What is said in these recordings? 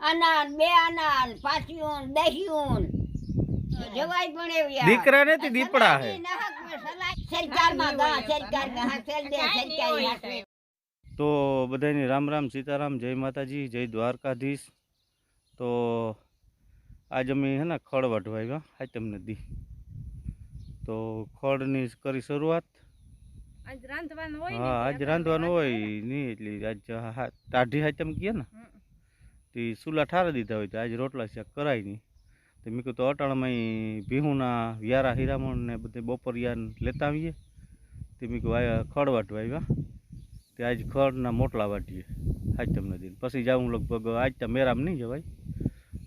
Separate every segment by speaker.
Speaker 1: આના ને બે આના ને પાછીયું ને દહિયું ને જવાય પણ એવી
Speaker 2: દીકરા નથી દીપડા હે.
Speaker 1: સરકારમાં ગા, સરકારમાં દે, સરકારી હાથે.
Speaker 2: તો બધાને રામ રામ સીતારામ જય માતાજી જય દ્વારકાધીશ. તો આજ અમે હે ને ખડ વાઢવા આવ્યા હાચમ નદી તો ખડની કરી શરૂઆત.
Speaker 3: આજ રાંધવાનું હોય
Speaker 2: હા આજ રાંધવાનું હોય નહીં એટલે આજ હા- ટાઢી હાચમ કહે ને. તે ચૂલા ઠારા દીધા હોય તો આજે રોટલા શાક કરાય નહીં તો મેં કહ્યું તો અટાણમાં ભીહુના વ્યારા હીરામણ ને બધે બપોરિયા ને લેતા આવીએ તે મેં કહ્યું આવ્યા ખડ વાટવા આવ્યા તે આજ ખડના મોટલા વાટીએ આજ તમને દિન પછી જાઉં લગભગ આજ તો મેરામ નહીં જવાય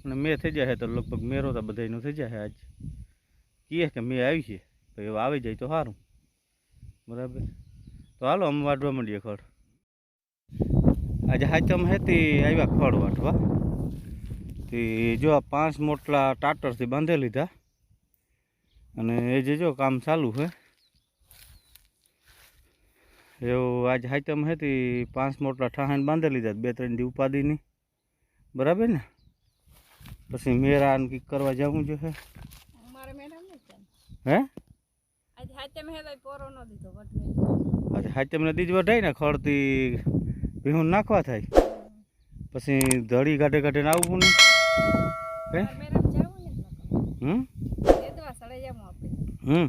Speaker 2: અને મેં થઈ જાય તો લગભગ મેરો તો બધાયનો થઈ જાય આજ કહે કે મેં આવી છે તો એવા આવી જાય તો સારું બરાબર તો હાલો અમે વાટવા માંડીએ ખડ આજે હાચમ હતી આવ્યા ખડ વાટવા તે જો આ પાંચ મોટલા ટાટરથી બાંધી લીધા. અને એ જે જો કામ ચાલુ છે એવું આજ હાચમ હતી પાંચ મોટલા ઠાહાને બાંધી લીધા બે ત્રણ દી ઉપાધિની બરાબર ને? પછી મેરા કંઈક કરવા જવું
Speaker 3: જો હે. છે આજ
Speaker 2: હાચમ નદી જ વઢાય ને ખડથી ભીહું નાખવા થાય. પછી ધડી કાઢે કાઢે આવવું
Speaker 3: મેડમ જાવું ને એટલે
Speaker 2: હમ? હમ.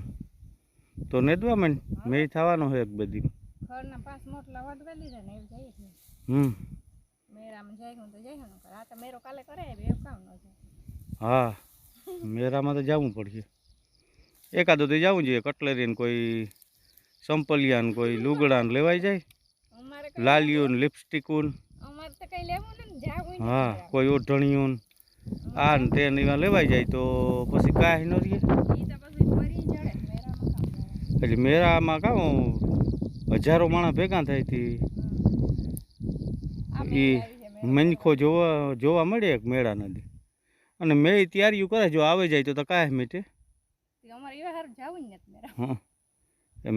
Speaker 2: તો નેદવા મેં મેં થવાનો છે એક બધી
Speaker 3: ને
Speaker 2: હમ.
Speaker 3: હું ન
Speaker 2: મેરામાં તો જવું પડશે. એકાદો તો જવું જોઈએ. કટલેરીને કોઈ સંપલિયાને કોઈ લુગડા ને લેવાઈ જાય.
Speaker 3: અમારે કઈ
Speaker 2: લાલીઓ ને લિપસ્ટિકો ને.
Speaker 3: અમારે તો કઈ લેવું ને જાવું
Speaker 2: હા કોઈ ઓઢણિયું આ ને તે એમાં લેવાઈ જાય તો પછી કાંઈ ન રહીએ એટલે મેરામાં કાં હજારો માણસ ભેગા થાય
Speaker 3: તી. એ.
Speaker 2: મનખો જોવા જોવા મળે એક મેળા નદી અને મેં તૈયારીઓ કરે જો આવે જાય તો તો કાંઈ મીટે.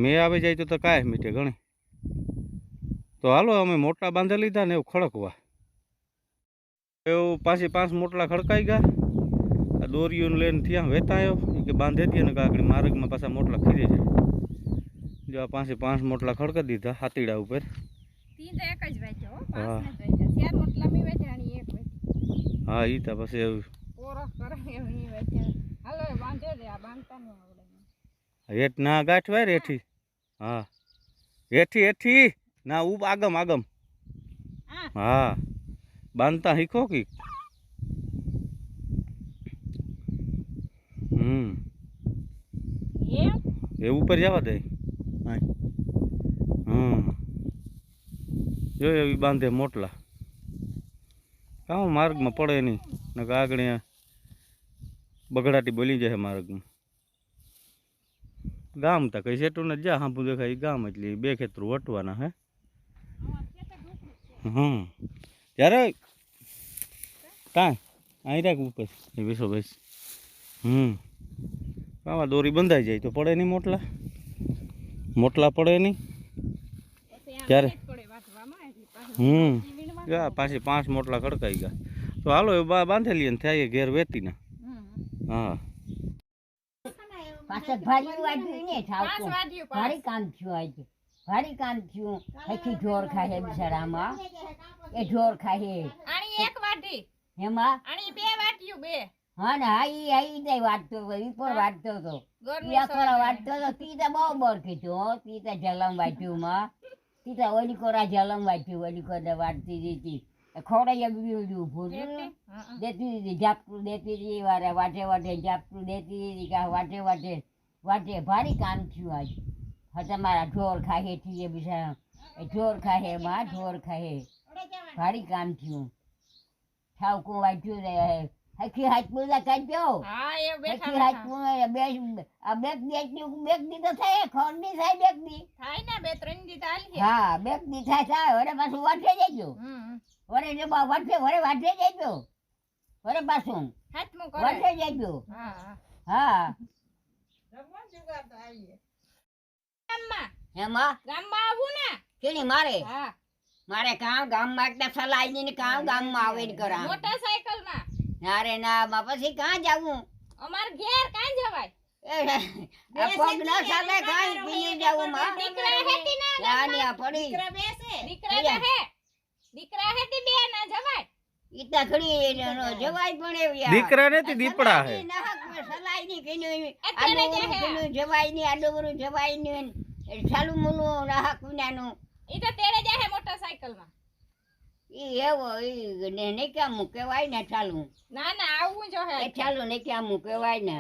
Speaker 2: મેં આવે જાય તો તો કાંઈ મીટે ઘણી તો હાલો અમે મોટા બાંધી લીધા ને એવું ખડકવા. એવું પાછી પાંચ મોટલા ખડકાઈ ગયા. આ દોરીઓને લઈને ત્યાં વેતા આવ્યો એ કે બાંધી દે ને કાંકડી માર્ગમાં પાછા મોટલા ખીરી જાય. જો આ પાસે પાંચ મોટલા ખડકા દીધા હાતીડા ઉપર.
Speaker 3: હો ઈ
Speaker 2: એ તો પછી એવું. હેઠ ના ગાંઠવાય રે હેઠી. હા. હેઠી હેઠી. ના ઉપ આગમ આગમ.
Speaker 3: હા.
Speaker 2: બાંધતા શીખો કે? હમ. એ ઉપર જવા દે. હમ. જો એવી બાંધે મોટલા. કામ માર્ગમાં પડે નહીં. ને આગળ બગડાટી બોલી જાય માર્ગમાં. ગામ તા કઈ સેટું ને જ્યાં હાંભું દેખાય ગામ એટલે બે ખેતરું વટવાના હે. હમ. ત્યારે કાંઈ? અહીં રાખ ઉપર. એ બેસો બેસ. હમ. આમાં દોરી બંધાઈ જાય તો પડે નહીં મોટલા? મોટલા પડે નહીં?
Speaker 3: ત્યારે પાછું
Speaker 2: હમ. ગયા પાછી પાંચ મોટલા ખડકાઈ ગયા. તો હાલો એ બા બાંધેલી ને થાય ઘેર વેતીના.
Speaker 3: હમ.
Speaker 2: હા.
Speaker 1: પાછળ ભારી વાગ્યું ને. ભારી કામ થયું આજે. ભારી કામ થયું. હખી ઢોર ખાહે બિચારામાં. એ ઢોર ખાહે
Speaker 3: આણી એક વાટી.
Speaker 1: એમાં
Speaker 3: આણી બે વાટ્યું બે.
Speaker 1: હા ને હા ઈ આઈ દે વાટતો હતો ઈ પર વાટતો હતો. ઈ વાટતો હતો તી તો બહુ બોર કીધું હો. તી તો જલમ વાટ્યું માં તી તો ઓલી કોરા જલમ વાટ્યું ઓલી કોરા વાટતી દીધી. ખોડાઈ બી ઊભું
Speaker 3: એટલે?
Speaker 1: હતું
Speaker 3: હા,
Speaker 1: દેતી દીધી ઝાપટું દેતી દીધી વારે વાટે વાટે ઝાપટું દેતી દીધી વાટે વાટે વાટે. ભારી કામ થયું આજ. તમારા ઢોર ખાહે થઈએ બીજા ઢોર ખાહે માં ઢોર ખાહે. ભારી કામ થયું. ઠાવકું વાંચ્યું રે? હખી હાથ પૂજા કાઢજો
Speaker 3: હા
Speaker 1: હખી હાથ પૂજા બે આ બેક બેકની બેક દી તો થાય ખોરની થાય બેક દી
Speaker 3: થાય ને બે ત્રણ દી થાય
Speaker 1: હા બેક દી થાય થાય વરે પાછું વાટે જજો
Speaker 3: હમ.
Speaker 1: વરે જો બા વાટે વરે વાટે જજો વરે પાછું.
Speaker 3: હાથમાં કરે.
Speaker 1: વાટે જજો
Speaker 3: હા, હા.
Speaker 1: હા
Speaker 3: ગામમાં.
Speaker 1: એમાં
Speaker 3: ગામમાં આવું ને?
Speaker 1: કેની મારે?
Speaker 3: હા.
Speaker 1: મારે કામ ગામમાં એકતા સલાઈ ને કામ ગામમાં આવે ને કરા
Speaker 3: મોટરસાયકલમાં
Speaker 1: નારે ના માં પછી કાં જાવું?
Speaker 3: અમાર ઘેર કાં જવાય?
Speaker 1: એ, પગ ન ચાલે કાંઈ પીને જાવું માં
Speaker 3: દીકરા હેતી ના
Speaker 1: નાની આ પડી.
Speaker 3: દીકરા તો હે દીકરા હેતી બે ના જવાય.
Speaker 1: ઈતા ખડી જવાય પણ એવી
Speaker 2: દીકરા નથી, દીપડા હે.
Speaker 1: સલાઈ ની
Speaker 3: જવાયની
Speaker 1: આડું જવાયની છાલું મુલું રાહક વિનાનું
Speaker 3: ઈ તો તેડે જાહે મોટરસાયકલમાં
Speaker 1: ઈ એવો ઈ ને ને ક્યાં મું કહેવાય ને ચાલું.
Speaker 3: ના ના આવું જો હે
Speaker 1: એ ચાલું ને ક્યાં મું કહેવાય ને.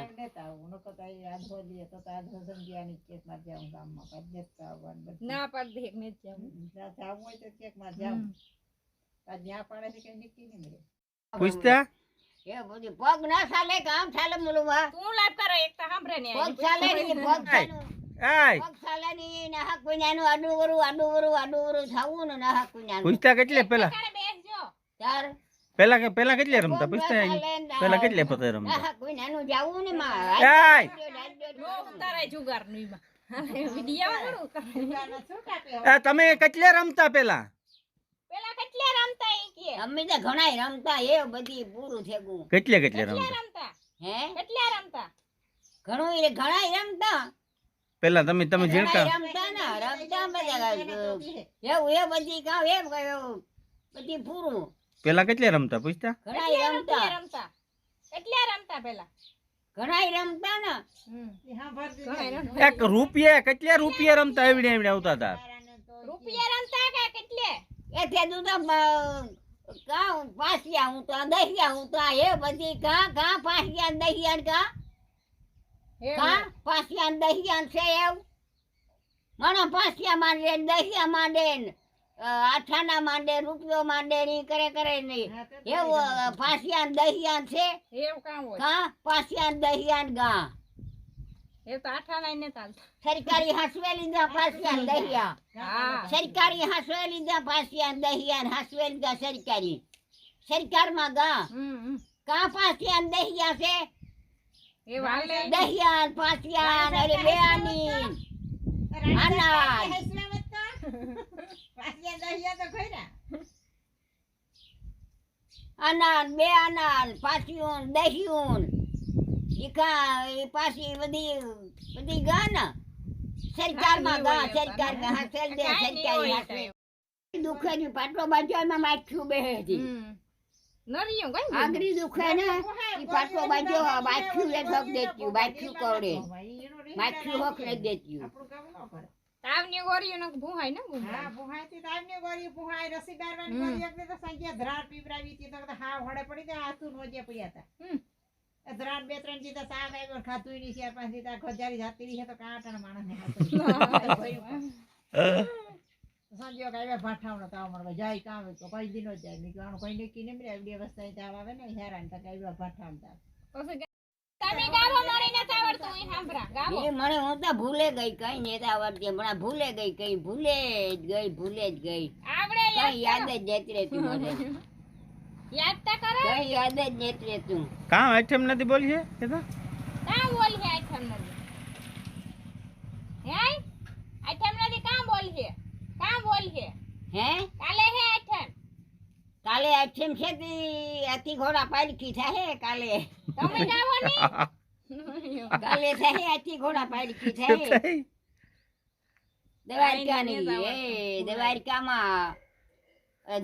Speaker 3: ના પર દેખ ને ના
Speaker 2: પર
Speaker 1: એ બધું. પગ ના જાઉં. હોય તો મુલું માં જાઉં.
Speaker 3: તા જ્યાં કરે એક તો સાંભળે ને
Speaker 1: પગ ચાલે ની પગ ચાલે
Speaker 2: આય
Speaker 1: પગ ચાલે ની તું લાભ કરે એક તો સાંભળે ને. પગ ચાલે ને પગ વિનાનું
Speaker 2: પૂછતા કેટલે પેલા? પેલા કે પેલા કેટલે રમતા? પૂછતા પેલા કેટલે પતે રમતા?
Speaker 1: નાહક વિનાનું જાવું ને માં
Speaker 3: ઉતારાય જુગારનું ઈમાં વિડિયા વાળું
Speaker 2: આ તમે કેટલે રમતા પેલા?
Speaker 3: પેલા કેટલે રમતા ઈ કે?
Speaker 1: અમે તો ઘણાય રમતા એ બધી પૂરું થેગું.
Speaker 2: કેટલે કેટલે
Speaker 3: કેટલે
Speaker 2: રમતા?
Speaker 1: હે?
Speaker 3: કેટલે રમતા?
Speaker 1: ઘણું એ ઘણાય રમતા.
Speaker 2: પેલા તમે તમે
Speaker 1: ઘણાય
Speaker 2: જીણકા
Speaker 1: રમતા ને રમતા બધા એવું એ બધી કામ એમ કયું બધી પૂરું
Speaker 2: પેલા કેટલે રમતા પૂછતા?
Speaker 1: રમતા.
Speaker 3: કેટલે રમતા? પેલા.
Speaker 2: એક રૂપિયા કેટલે રૂપિયા રમતા એવડે એવડે આવતા હતા?
Speaker 3: રૂપિયા રમતા કે કેટલે?
Speaker 1: એ તે તું કા પાસિયા હું તો દહિયા હું તો એ બધી કા કા પાસિયા દહિયા કા કા પાસિયા ને દહિયા ને છે એવું? મને પાસિયા માંડે દહિયા માંડે આઠાના માંડે રૂપિયો માંડે ની કરે કરે ને એવું પાસિયાન પાસિયા ને દહિયા ને છે?
Speaker 3: એવું કામ હોય.
Speaker 1: કા પાસિયા ને ગા.
Speaker 3: એ તો આઠાના ને ચાલતા
Speaker 1: સરકારી હાસવે લીધા પાસિયા ને દહિયા.
Speaker 3: હા.
Speaker 1: સરકારી હાસવે લીધા પાસિયાન દહિયાન હાસવે લીધા સરકારી. સરકારમાં ગા. કા પાસિયા ને દહિયા છે?
Speaker 3: એ વાલે.
Speaker 1: દહિયા ને પાસિયા ને અરે બેની અનાજ. અનાજ બે અનાજ પાસિયું દહિયું ઈકા એ પાછી બધી બધી ગા ને. સરકારમાં ગા સરકારમાં હાસેલ દે
Speaker 3: સરકાર નહીં
Speaker 1: સરકારી
Speaker 3: હોય
Speaker 1: હાસેલ
Speaker 3: તો.
Speaker 1: દુખે ની પાટલો બાજુ એમાં માખ્યું બેહે છે?
Speaker 3: હમ. નરિયું?
Speaker 1: આગરી દુખે ને ઈ બાજુ દેત્યું હક દેત્યું
Speaker 3: તાવની ને ભૂહાય ને
Speaker 4: હા, ભુહાઈથી તો આમને ગોળી ભુહાઈ, રસી ગાળવાની
Speaker 3: હમ.
Speaker 4: એકને તો સાંજે ધ્રાડ પીવડાવી હતી, તો તો હાવ હળે પડી ગયા, આસુ નોજે પડ્યા હતા.
Speaker 3: હમ.
Speaker 4: બે ત્રણ જીતા સાગ આવ્યો ખાતું ખાધુંય નહીં, ચાર પાંચ જીતા ખોજારી જાતી રહી છે તો કાંટા માણસ ને હોય તો કોઈ દી નો જાય. મેં કીધું આનું કોઈ નક્કી નહીં, મેં આવડી અવસ્થાએ તાવ આવે ને, હેરાન તો કે આવ્યા તાવ.
Speaker 3: તમે ગાવો મને નથી આવડતું ઈ સાંભળા ગાવો.
Speaker 1: એ મને હું તો ભૂલે ગઈ કઈ નેતા આવડતી. હમણાં ભૂલે ગઈ કઈ ભૂલે જ ગઈ ભૂલે જ ગઈ.
Speaker 3: આવડે યાદ
Speaker 1: યાદ જ નથી રહેતી મને.
Speaker 3: યાદ તો કરો.
Speaker 1: કઈ યાદ જ નથી રહેતું
Speaker 2: કામ આઈટમ નથી બોલી છે કે તો?
Speaker 3: કામ બોલ છે આઈટમ નથી હે આઈટમ નથી કામ બોલ છે કામ બોલ છે
Speaker 1: હે
Speaker 3: કાલે હે આઈટમ
Speaker 1: કાલે આઠમ છે તી. અતિ ઘોડા પાલકી થાય કાલે.
Speaker 3: તમે ગાવો ને
Speaker 1: કાલે થાય અતિ ઘોડા પાલકી થાય દ્વારકાની. એ દ્વારકામાં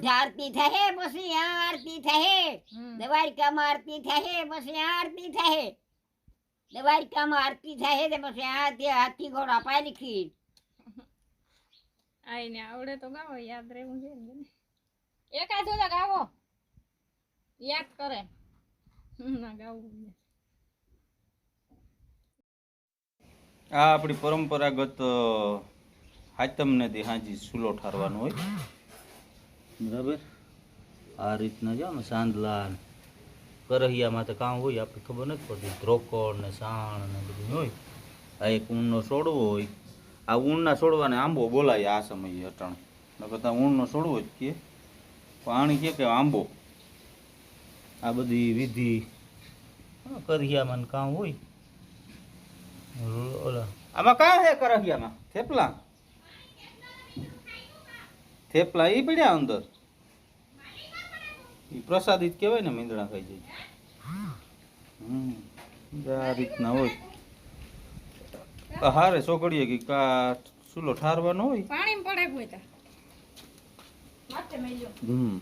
Speaker 1: આરતી થાય પછી આ આરતી થાય
Speaker 3: હમ.
Speaker 1: દ્વારકામાં આરતી થાય પછી આ આરતી થાય દ્વારકામાં આરતી થાય તે પછી આ તે હાથી ઘોડા પાલખી.
Speaker 3: આઈને આવડે તો ગાવ યાદ રહેવું છે એકાદું તો ગાવો યાદ કરે. ના, ગાવું
Speaker 2: આ આપણી પરંપરાગત હાતમ નદી હાજી સુલો ઠારવાનો હોય. બરાબર? આ રીતના જો ને સાંદલા કરહિયા તો કામ હોય, આપણે ખબર નથી પડતી. ધ્રોકડ ને સાણ ને બધું હોય. આ એક ઊનનો છોડવો હોય. આ ઊનના છોડવાને આંબો બોલાય આ સમયે અટાણે. નકર ઊનનો છોડવો જ કે પાણી છે કે આંબો? આ બધી વિધિ. કરિયામાં કામ હોય. ઓલા આમાં કાં હે કરહિયામાં થેપલા? થેપલા એ પડ્યા અંદર? એ પ્રસાદી જ કહેવાય ને મીંદડા ખાઈ જાય. હમ આ રીતના હોય. હારે ચોકડીએ કે કા ચૂલો ઠારવાનો હોય?
Speaker 3: પાણી પડે કોઈ તા માથે મેલ્યો
Speaker 2: હમ